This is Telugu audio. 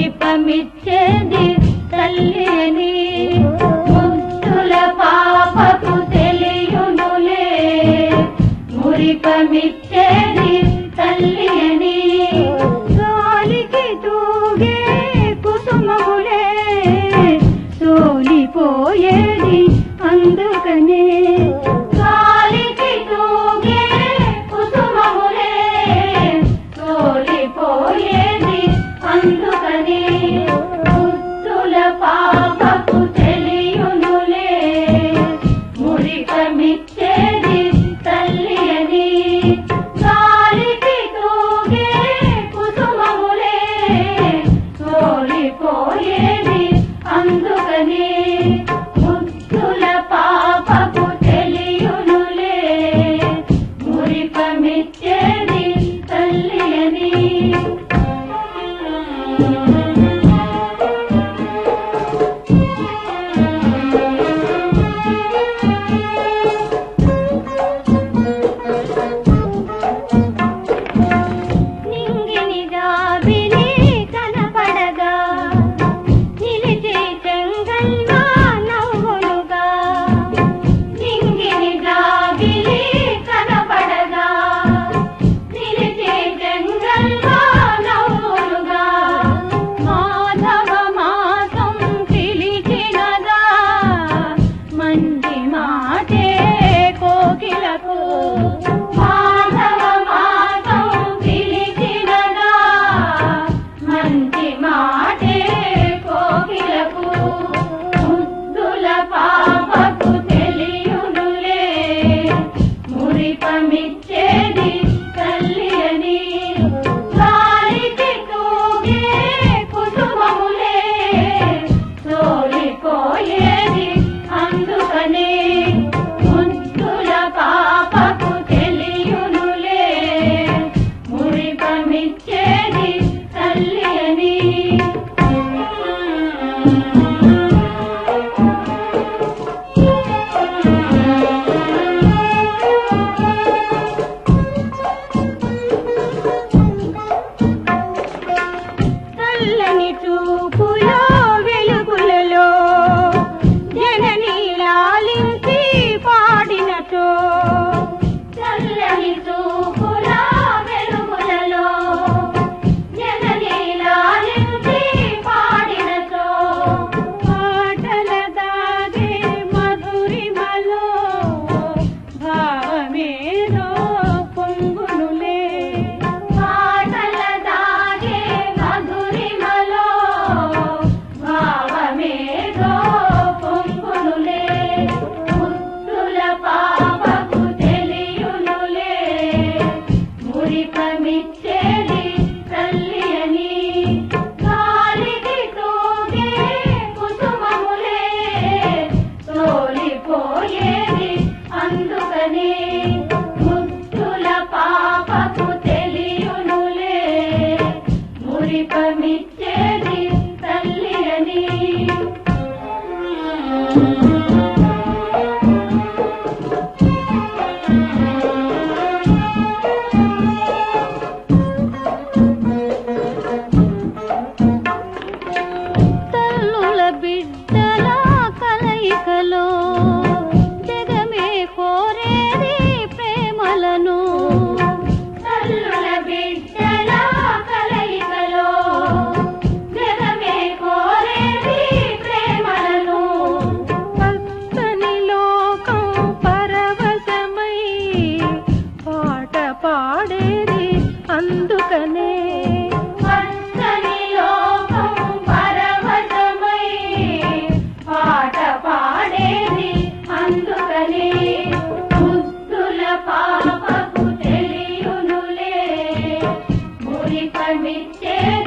పరిపమిచ్చేది తల్లిని. ముక్తుల పాపకు తెలియునులే. మురిపమిచ్చేది తల్లిని. సోలికి తూగే కుసుమములే. సోలిపోయేది అందుకనే. Oh yeah. అంగపనే Thank you. Hey. Mr. பணித்தே